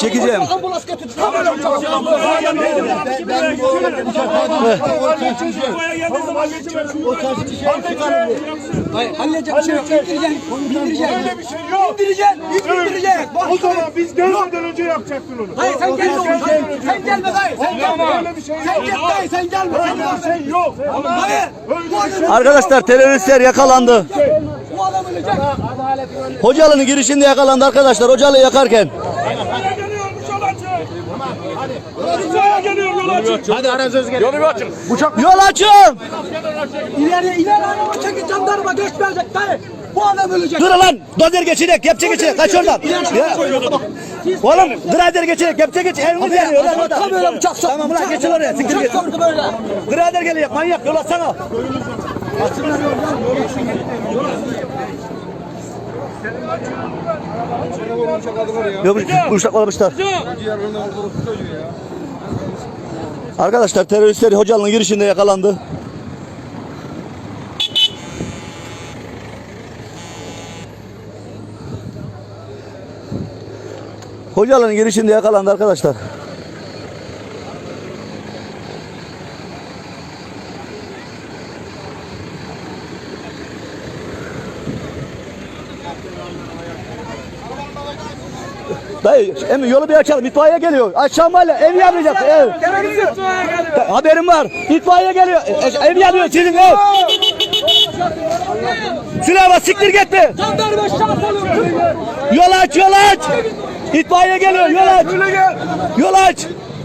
Çekeceğim. Hayır, halledecek bir şey yok. İndireceksin. İndireceksin. Öyle bir şey yok. İndireceksin. İndireceksin. O zaman biz gelmeden önce yapacaktın onu. Hayır sen gelme. Sen gelme dayı. Sen gelme. Öyle bir şey yok. Sen git dayı sen gelme. Öyle bir gelme. şey yok. Hayır. Arkadaşlar teröristler yakalandı. Hocalı'nın girişinde yakalandı arkadaşlar. Hocalı yakarken. Yol açın. İleri ileri araba çekin jandarma geçmeyecek dayı. Bu adam ölecek. Dur lan. Dozer geçecek. Kepçe geçecek. Kaç oradan. Ya. Oğlum grader geçecek. Kepçe geç. Evimiz yanıyor lan orada. Tam böyle bıçak sok. Tamam ulan geçin oraya. Siktir Bıçak git. soktu böyle. Grader geliyor. Manyak yol açsana. Yok bu uçak almışlar. Arkadaşlar teröristler Hocalı'nın girişinde yakalandı. Hocalı'nın girişinde yakalandı arkadaşlar. Dayı emin yolu bir açalım. İtfaiye geliyor. Aşağı mahalle ev yanacak. Ev. Da- Haberim var. İtfaiye geliyor. E, e, ev yanıyor sizin ev. Silahla siktir olur. Yol aç yol aç. İtfaiye geliyor yol aç. Yol aç.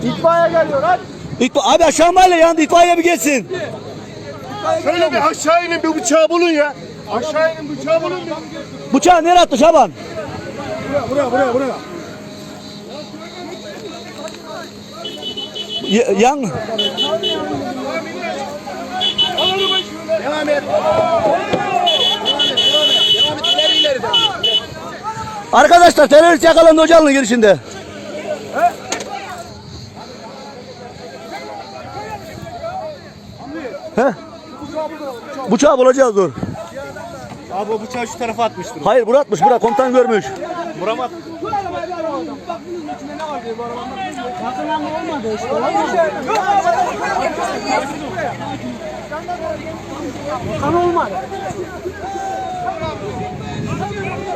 İtfaiye geliyor aç. İtfa abi aşağı mahalle yandı. İtfaiye bir gelsin. Şöyle bir aşağı inin bir bıçağı bulun ya. Aşağı inin bıçağı bulun. Bıçağı nereye attı Şaban? Buraya buraya buraya. Y- yan. Arkadaşlar terörist yakalandı Hocalı'nın girişinde. He? Bıçağı bulacağız dur. Abi o bıçağı şu tarafa atmıştır. Hayır bura atmış bura komutan görmüş. Vuramat. Kan olmadı.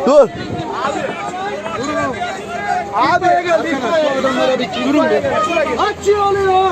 Dur. Aç oluyor.